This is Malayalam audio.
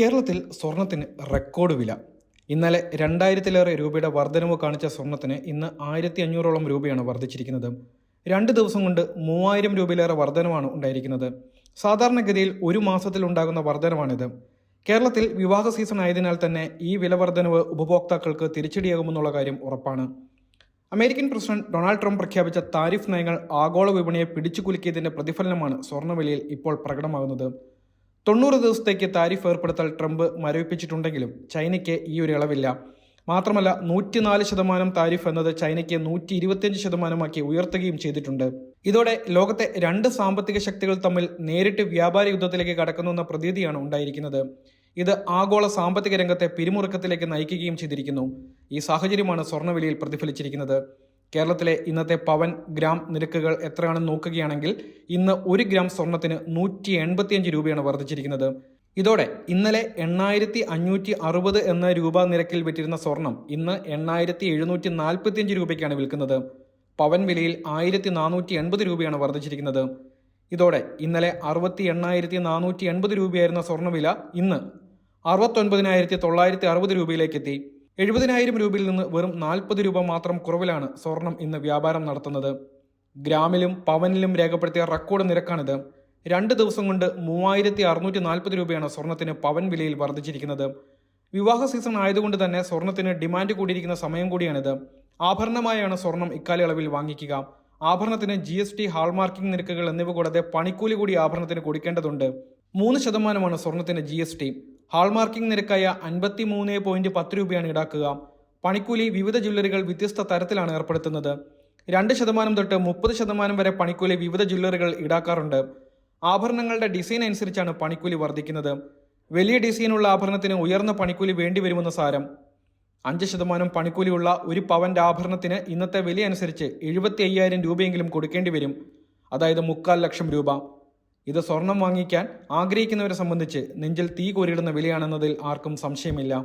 കേരളത്തിൽ സ്വർണത്തിന് റെക്കോർഡ് വില. ഇന്നലെ രണ്ടായിരത്തിലേറെ രൂപയുടെ വർധനവ് കാണിച്ച സ്വർണത്തിന് ഇന്ന് ആയിരത്തി അഞ്ഞൂറോളം രൂപയാണ് വർദ്ധിച്ചിരിക്കുന്നത്. രണ്ട് ദിവസം കൊണ്ട് മൂവായിരം രൂപയിലേറെ വർധനമാണ് ഉണ്ടായിരിക്കുന്നത്. സാധാരണഗതിയിൽ ഒരു മാസത്തിൽ ഉണ്ടാകുന്ന വർധനമാണിത് കേരളത്തിൽ വിവാഹ സീസൺ ആയതിനാൽ തന്നെ ഈ വില വർധനവ് ഉപഭോക്താക്കൾക്ക് തിരിച്ചടിയാകുമെന്നുള്ള കാര്യം ഉറപ്പാണ്. അമേരിക്കൻ പ്രസിഡന്റ് ഡൊണാൾഡ് ട്രംപ് പ്രഖ്യാപിച്ച താരിഫ് നയങ്ങൾ ആഗോള വിപണിയെ പിടിച്ചു കുലുക്കിയതിന്റെ പ്രതിഫലനമാണ് സ്വർണവിലയിൽ ഇപ്പോൾ പ്രകടമാകുന്നത്. തൊണ്ണൂറ് ദിവസത്തേക്ക് താരിഫ് ഏർപ്പെടുത്തൽ ട്രംപ് മരവിപ്പിച്ചിട്ടുണ്ടെങ്കിലും ചൈനയ്ക്ക് ഈ ഒരു ഇളവില്ല. മാത്രമല്ല നൂറ്റിനാല് ശതമാനം താരിഫ് എന്നത് ചൈനയ്ക്ക് നൂറ്റി ഇരുപത്തിയഞ്ച് ശതമാനമാക്കി ഉയർത്തുകയും ചെയ്തിട്ടുണ്ട്. ഇതോടെ ലോകത്തെ രണ്ട് സാമ്പത്തിക ശക്തികൾ തമ്മിൽ നേരിട്ട് വ്യാപാര യുദ്ധത്തിലേക്ക് കടക്കുന്നുവെന്ന പ്രതീതിയാണ് ഉണ്ടായിരിക്കുന്നത്. ഇത് ആഗോള സാമ്പത്തിക രംഗത്തെ പിരിമുറുക്കത്തിലേക്ക് നയിക്കുകയും ചെയ്തിരിക്കുന്നു. ഈ സാഹചര്യമാണ് സ്വർണവിലയിൽ പ്രതിഫലിച്ചിരിക്കുന്നത്. കേരളത്തിലെ ഇന്നത്തെ പവൻ ഗ്രാം നിരക്കുകൾ എത്രയാണെന്ന് നോക്കുകയാണെങ്കിൽ ഇന്ന് ഒരു ഗ്രാം സ്വർണത്തിന് നൂറ്റി എൺപത്തിയഞ്ച് രൂപയാണ് വർദ്ധിച്ചിരിക്കുന്നത്. ഇതോടെ ഇന്നലെ എണ്ണായിരത്തി അഞ്ഞൂറ്റി അറുപത് എന്ന രൂപ നിരക്കിൽ വിറ്റിരുന്ന സ്വർണം ഇന്ന് എണ്ണായിരത്തി എഴുന്നൂറ്റി നാൽപ്പത്തിയഞ്ച് രൂപയ്ക്കാണ് വിൽക്കുന്നത്. പവൻ വിലയിൽ ആയിരത്തി നാനൂറ്റി എൺപത് രൂപയാണ് വർദ്ധിച്ചിരിക്കുന്നത്. ഇതോടെ ഇന്നലെ അറുപത്തി എണ്ണായിരത്തി നാനൂറ്റി എൺപത് രൂപയായിരുന്ന സ്വർണവില ഇന്ന് അറുപത്തൊൻപതിനായിരത്തി തൊള്ളായിരത്തി അറുപത് രൂപയിലേക്ക് എത്തി. എഴുപതിനായിരം രൂപയിൽ നിന്ന് വെറും നാൽപ്പത് രൂപ മാത്രം കുറവിലാണ് സ്വർണം ഇന്ന് വ്യാപാരം നടത്തുന്നത്. ഗ്രാമിലും പവനിലും രേഖപ്പെടുത്തിയ റെക്കോർഡ് നിരക്കാണിത്. രണ്ട് ദിവസം കൊണ്ട് മൂവായിരത്തി അറുന്നൂറ്റി നാൽപ്പത് രൂപയാണ് സ്വർണത്തിന് പവൻ വിലയിൽ വർദ്ധിച്ചിരിക്കുന്നത്. വിവാഹ സീസൺ ആയതുകൊണ്ട് തന്നെ സ്വർണത്തിന് ഡിമാൻഡ് കൂടിയിരിക്കുന്ന സമയം കൂടിയാണിത്. ആഭരണമായാണ് സ്വർണം ഇക്കാലയളവിൽ വാങ്ങിക്കുക. ആഭരണത്തിന് ജി എസ് ടി ഹാൾമാർക്കിംഗ് നിരക്കുകൾ എന്നിവ കൂടാതെ പണിക്കൂലി കൂടി ആഭരണത്തിന് കൊടുക്കേണ്ടതുണ്ട്. മൂന്ന് ശതമാനമാണ് സ്വർണത്തിന് ജി എസ് ടി. ഹാൾമാർക്കിംഗ് നിരക്കായ അൻപത്തി മൂന്ന് പോയിന്റ് പത്ത് രൂപയാണ് ഈടാക്കുക. പണിക്കൂലി വിവിധ ജ്വല്ലറികൾ വ്യത്യസ്ത തരത്തിലാണ് ഏർപ്പെടുത്തുന്നത്. രണ്ട് ശതമാനം തൊട്ട് മുപ്പത് ശതമാനം വരെ പണിക്കൂലി വിവിധ ജ്വല്ലറികൾ ഈടാക്കാറുണ്ട്. ആഭരണങ്ങളുടെ ഡിസൈൻ അനുസരിച്ചാണ് പണിക്കൂലി വർദ്ധിക്കുന്നത്. വലിയ ഡിസൈനുള്ള ആഭരണത്തിന് ഉയർന്ന പണിക്കൂലി വേണ്ടിവരുമെന്ന് സാരം. അഞ്ച് ശതമാനം പണിക്കൂലിയുള്ള ഒരു പവന്റെ ആഭരണത്തിന് ഇന്നത്തെ വില അനുസരിച്ച് എഴുപത്തി അയ്യായിരം രൂപയെങ്കിലും കൊടുക്കേണ്ടി വരും. അതായത് മുക്കാൽ ലക്ഷം രൂപ. ഇത് സ്വർണം വാങ്ങിക്കാൻ ആഗ്രഹിക്കുന്നവരെ സംബന്ധിച്ച് നെഞ്ചിൽ തീ കോരിയിടുന്ന വിലയാണെന്നതിൽ ആർക്കും സംശയമില്ല.